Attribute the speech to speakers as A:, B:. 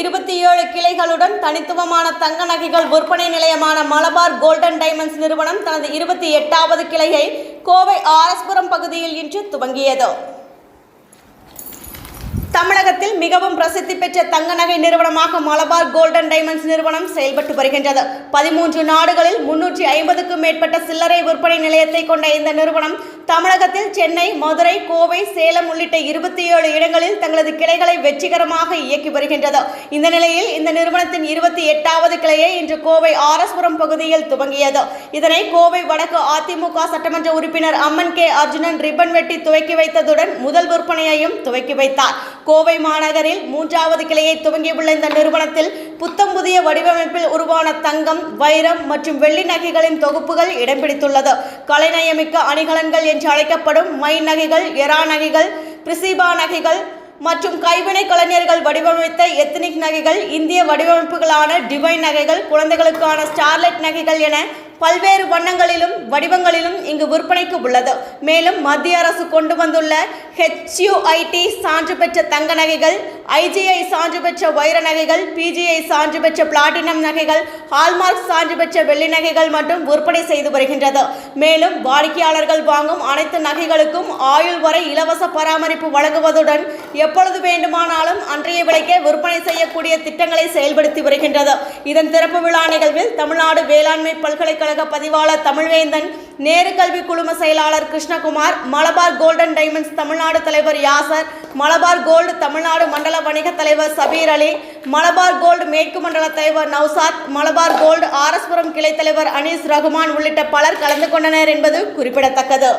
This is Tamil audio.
A: இருபத்தி ஏழு கிளைகளுடன் தனித்துவமான தங்க நகைகள் விற்பனை நிலையமான மலபார் கோல்டன் டைமண்ட்ஸ் நிறுவனம் தனது இருபத்தி எட்டாவது கிளையை கோவை ஆரஸ்புரம் பகுதியில் இன்று துவங்கியது. தமிழகத்தில் மிகவும் பிரசித்தி பெற்ற தங்க நகை நிறுவனமாக மலபார் கோல்டன் டைமண்ட்ஸ் நிறுவனம் செயல்பட்டு வருகின்றது. பதிமூன்று நாடுகளில் முன்னூற்றி ஐம்பதுக்கும் மேற்பட்ட சில்லறை விற்பனை நிலையத்தை கொண்ட இந்த நிறுவனம் தமிழகத்தில் சென்னை மதுரை கோவை சேலம் உள்ளிட்ட இருபத்தி ஏழு இடங்களில் தங்களது கிளைகளை வெற்றிகரமாக இயக்கி வருகின்றது. இந்த நிலையில் இந்த நிறுவனத்தின் இருபத்தி எட்டாவது கிளையை இன்று கோவை ஆரஸ்புரம் பகுதியில் துவங்கியது. இதனை கோவை வடக்கு அதிமுக சட்டமன்ற உறுப்பினர் அம்மன் கே அர்ஜுனன் ரிப்பன் வெட்டி துவக்கி வைத்ததுடன் முதல் விற்பனையையும் துவக்கி வைத்தார். கோவை மாநகரில் மூன்றாவது கிளையை துவங்கியுள்ள இந்த நிறுவனத்தில் புத்தம் புதிய வடிவமைப்பில் உருவான தங்கம் வைரம் மற்றும் வெள்ளி நகைகளின் தொகுப்புகள் இடம் பிடித்துள்ளது கலைநயமிக்க அணிகலன்கள் என்று அழைக்கப்படும் மை நகைகள் எரா நகைகள் பிரிசிபா நகைகள் மற்றும் கைவினை கலைஞர்கள் வடிவமைத்த எத்தனிக் நகைகள் இந்திய வடிவமைப்புகளான டிவைன் நகைகள் குழந்தைகளுக்கான ஸ்டார்லைட் நகைகள் என பல்வேறு வண்ணங்களிலும் வடிவங்களிலும் இங்கு விற்பனைக்கு உள்ளது. மேலும் மத்திய அரசு கொண்டு வந்துள்ள ஹெச்யூஐடி சான்று பெற்ற தங்க நகைகள் ஐஜிஐ சான்று பெற்ற வைர நகைகள் பிஜிஐ சான்று பெற்ற பிளாட்டினம் நகைகள் ஹால்மார்க் சான்று பெற்ற வெள்ளி நகைகள் மற்றும் விற்பனை செய்து வருகின்றது. மேலும் வாடிக்கையாளர்கள் வாங்கும் அனைத்து நகைகளுக்கும் ஆயுள் வரை இலவச பராமரிப்பு வழங்குவதுடன் எப்பொழுது வேண்டுமானாலும் அன்றைய விலைக்கே விற்பனை செய்யக்கூடிய திட்டங்களை செயல்படுத்தி வருகின்றது. இதன் திறப்பு விழா நிகழ்வில் தமிழ்நாடு வேளாண்மை பல்கலைக்கழக பதிவாளர் தமிழ்வேந்தன் நேரு கல்வி குழும செயலாளர் கிருஷ்ணகுமார் மலபார் கோல்டன் டைமண்ட்ஸ் தமிழ்நாடு தலைவர் யாசர் மலபார் கோல்டு தமிழ்நாடு மண்டல வணிக தலைவர் சபீர் அலி மலபார் கோல்டு மேற்கு மண்டல தலைவர் நௌசாத் மலபார் கோல்டு ஆரஸ்புரம் கிளை தலைவர் அனீஸ் ரகுமான் உள்ளிட்ட பலர் கலந்து கொண்டனர் என்பது குறிப்பிடத்தக்கது.